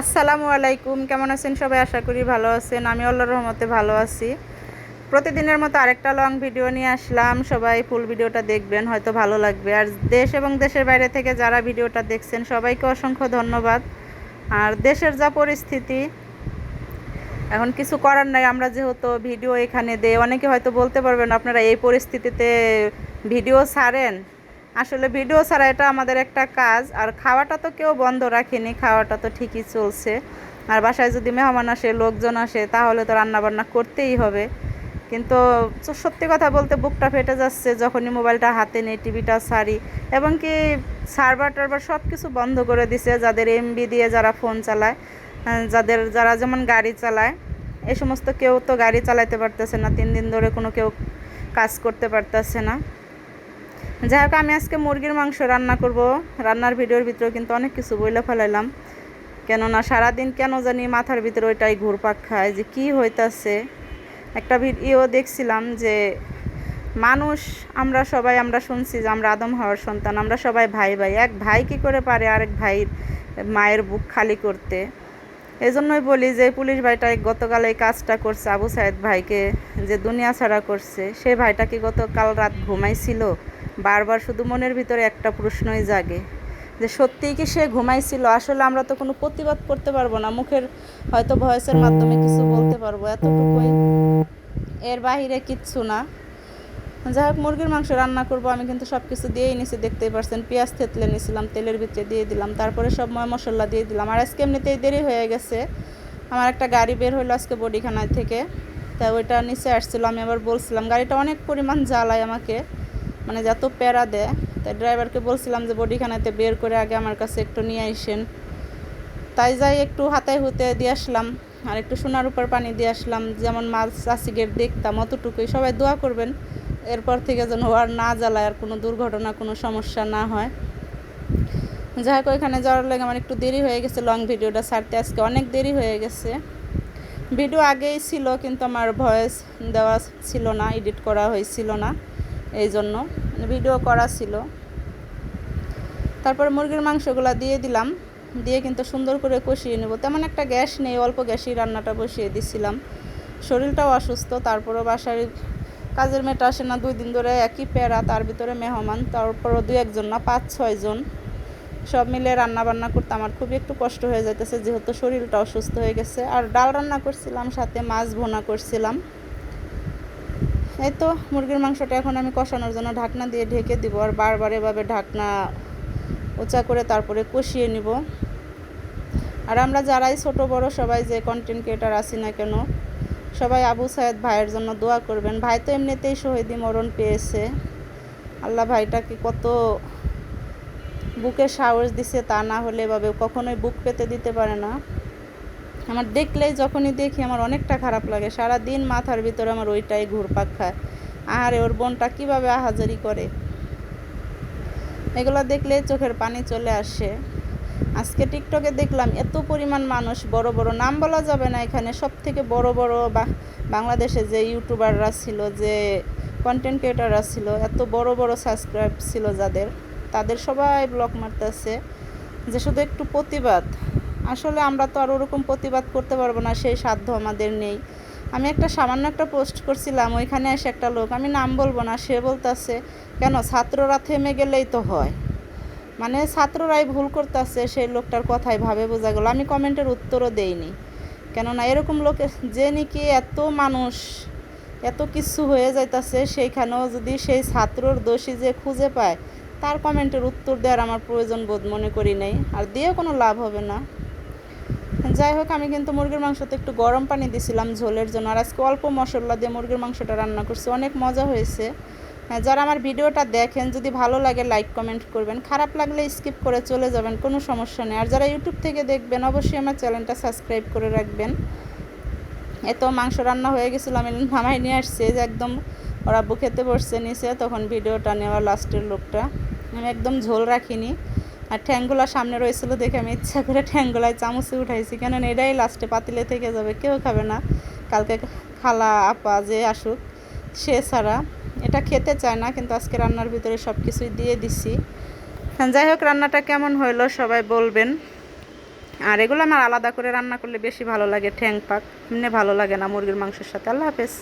আসসালামু আলাইকুম, কেমন আছেন সবাই? আশা করি ভালো আছেন। আমি আল্লাহর রহমতে ভালো আছি। প্রতিদিনের মতো আরেকটা লং ভিডিও নিয়ে আসলাম। সবাই ফুল ভিডিওটা দেখবেন, হয়তো ভালো লাগবে। আর দেশ এবং দেশের বাইরে থেকে যারা ভিডিওটা দেখছেন, সবাইকে অসংখ্য ধন্যবাদ। আর দেশের যা পরিস্থিতি, এখন কিছু করার নাই। আমরা যেহেতু ভিডিও এখানে দেই, অনেকে হয়তো বলতে পারবেন, আপনারা এই পরিস্থিতিতে ভিডিও ছাড়েন? আসলে ভিডিও ছাড়া এটা আমাদের একটা কাজ। আর খাওয়াটা তো কেউ বন্ধ রাখেনি, খাওয়াটা তো ঠিকই চলছে। আর বাসায় যদি মেহমান আসে, লোকজন আসে, তাহলে তো রান্নাবান্না করতেই হবে। কিন্তু সত্যি কথা বলতে বুকটা ফেটে যাচ্ছে যখনই মোবাইলটা হাতে নেই, টিভিটা সারি এবং কি সার্ভার টার্ভার সব কিছু বন্ধ করে দিছে, যাদের এমবি দিয়ে যারা ফোন চালায় যাদের যারা যেমন গাড়ি চালায় এই সমস্ত কেউ তো গাড়ি চালাইতে পারতেছে না, তিন দিন ধরে কোনো কেউ কাজ করতে পারতেছে না। যাই হোক, আমি আজকে মুরগির মাংস রান্না করব। রান্নার ভিডিওর ভিতরে কিন্তু অনেক কিছু বইলে ফেলাইলাম। কেননা সারাদিন কেন জানি মাথার ভিতরে ওইটাই ঘুরপাক খায় যে কি হইতাছে। একটা ভিডিও দেখছিলাম যে মানুষ, আমরা সবাই, আমরা শুনছি যে আমরা আদম হওয়ার সন্তান, আমরা সবাই ভাই ভাই। এক ভাই কি করে পারে আরেক ভাইয়ের মায়ের বুক খালি করতে? এই জন্যই বলি যে পুলিশ ভাইটা গতকাল এই কাজটা করছে, আবু সাহেদ ভাইকে যে দুনিয়া ছাড়া করছে। সে ভাইটা কি গতকাল রাত ঘুমাইছিল? বারবার শুধু মনের ভিতরে একটা প্রশ্নই জাগে যে সত্যিই কি সে ঘুমাইছিল? আসলে আমরা তো কোনো প্রতিবাদ করতে পারব না। মুখের হয়তো ভয়েসের মাধ্যমে কিছু বলতে পারব। এতটুকুই। এর বাহিরে কিচ্ছু না। যাই হোক, মুরগির মাংস রান্না করব। আমি কিন্তু সব কিছু দিয়েই নিছি, দেখতেই পারছেন। পেঁয়াজ থেতলে নিয়েছিলাম তেলের ভিতরে দিয়ে দিলাম। তারপরে সব ময় মশলা দিয়ে দিলাম। আর আজকে এমনিতেই দেরি হয়ে গেছে। আমার একটা গাড়ি বের হলো আজকে বডিখানায় থেকে। তা ওইটা নিচে আসছিল। আমি আবার বলছিলাম, গাড়িটা অনেক পরিমাণ জ্বালায় আমাকে। মানে যত প্যারা দেয়, তাই ড্রাইভারকে বলছিলাম যে বডিখানাতে বের করে আগে আমার কাছে একটু নিয়ে আসেন। তাই যাই একটু হাতায় হুতে দিয়ে আসলাম, আর একটু সোনার উপর পানি দিয়ে আসলাম, যেমন মাছ চাষিগের দেখতাম অতটুকুই। সবাই দোয়া করবেন, এরপর থেকে যেন আর না জ্বালায়, আর কোনো দুর্ঘটনা, কোনো সমস্যা না হয়। যাই হোক, ওইখানে যাওয়ার লাগে আমার একটু দেরি হয়ে গেছে লং ভিডিওটা ছাড়তে। আজকে অনেক দেরি হয়ে গেছে। ভিডিও আগেই ছিল, কিন্তু আমার ভয়েস দেওয়া ছিল না এডিট করা হয়েছিল না। এই জন্য ভিডিও করা ছিল। তারপরে মুরগির মাংসগুলো দিয়ে দিলাম। দিয়ে কিন্তু সুন্দর করে কষিয়ে নেব। তেমন একটা গ্যাস নেই, অল্প গ্যাসেই রান্নাটা বসিয়ে দিছিলাম। শরীরটাও অসুস্থ, তারপরও বাসার কাজের মেয়েটা আসে না, দুই দিন ধরে একই প্যারা, তার ভিতরে মেহমান, তারপরও দু একজন না, পাঁচ ছয়জন সব মিলে রান্না বান্না করতে আমার খুবই একটু কষ্ট হয়ে যাইতেছে, যেহেতু শরীরটা অসুস্থ হয়ে গেছে। আর ডাল রান্না করছিলাম, সাথে মাছ ভোনা করছিলাম। এই তো, মুরগির মাংসটা এখন আমি কষানোর জন্য ঢাকনা দিয়ে ঢেকে দিব আর বারবার এভাবে ঢাকনা উঁচা করে তারপরে কষিয়ে নিব। আর আমরা যারাই ছোট, বড় সবাই যে কন্টেন্ট ক্রিয়েটার আছি না কেন, সবাই আবু সায়েদ ভাইয়ের জন্য দোয়া করবেন। ভাই তো এমনিতেই শহীদি মরণ পেয়েছে। আল্লাহ ভাইটাকে কত বুকে সাহস দিছে তা না হলে এভাবে কখনোই বুক পেতে দিতে পারে না। আমার দেখলেই যখনই দেখি আমার অনেকটা খারাপ লাগে। সারা দিন মাথার ভিতরে আমার ওইটাই ঘুরপাক খায়। আহারে, ওর বোনটা কীভাবে আহাজারি করে? এগুলো দেখলে চোখের পানি চলে আসে। আজকে টিকটকে দেখলাম, এত পরিমাণ মানুষ, বড় বড় নাম বলা যাবে না এখানে। সব থেকে বড় বড় বা, বাংলাদেশে যে ইউটিউবাররা ছিল, যে কন্টেন্ট ক্রিয়েটাররা ছিল, এত বড় বড় সাবস্ক্রাইব ছিল যাদের, তাদের সবাই ব্লক মারতেছে। যে শুধু একটু প্রতিবাদ। আসলে আমরা তো আর ওরকম প্রতিবাদ করতে পারব না, সেই সাধ্য আমাদের নেই। আমি একটা সামান্য একটা পোস্ট করছিলাম, ওইখানে এসে একটা লোক, আমি নাম বলব না, সে বলতেছে, কেন, ছাত্ররা থেমে গেলেই তো হয়। মানে ছাত্ররাই ভুল করতেছে, সেই লোকটার কথাই ভাবে বোঝা গেল। আমি কমেন্টের উত্তরও দেইনি। কেননা এরকম লোকে যে নাকি এত মানুষ, এত কিছু হয়ে যাইতাছে, সেইখানেও যদি সেই ছাত্রর দোষী যে খুঁজে পায়, তার কমেন্টের উত্তর দেওয়ার আমার প্রয়োজন বোধ মনে করি নেই। আর দিয়ে কোনো লাভ হবে না। যাই হোক আমি কিন্তু মুরগির মাংসতে একটু গরম পানি দিছিলাম ঝোলের জন্য। আর আজকে অল্প মশলা দিয়ে মুরগির মাংসটা রান্না করছি। অনেক মজা হয়েছে। হ্যাঁ, যারা আমার ভিডিওটা দেখেন যদি ভালো লাগে লাইক কমেন্ট করবেন। খারাপ লাগলে স্কিপ করে চলে যাবেন কোনো সমস্যা নেই। আর যারা ইউটিউব থেকে দেখবেন অবশ্যই আমার চ্যানেলটা সাবস্ক্রাইব করে রাখবেন। এত মাংস রান্না হয়ে গেছিল আমি নামাই নিয়ে আসছি। যে একদম ওরা খেতে বসছে নিচে তখন ভিডিওটা নেওয়া লাস্টের লোকটা। আমি একদম ঝোল রাখিনি। আর ঠ্যাংগুলা সামনে রয়েছিল দেখে আমি ইচ্ছা করে ঠ্যাংগুলায় চামচে উঠাইছি। কেন এটাই লাস্টে পাতিলে থেকে যাবে কেউ খাবে না। কালকে খালা আপা যে আসুক সে ছাড়া। এটা খেতে চায় না কিন্তু আজকে রান্নার ভিতরে সব কিছুই দিয়ে দিছি। হ্যাঁ, যাই হোক রান্নাটা কেমন হইল সবাই বলবেন। আর এগুলো আমার আলাদা করে রান্না করলে বেশি ভালো লাগে ঠ্যাং পাক এমনি ভালো লাগে না মুরগির মাংসের সাথে। আল্লাহ হাফেজ।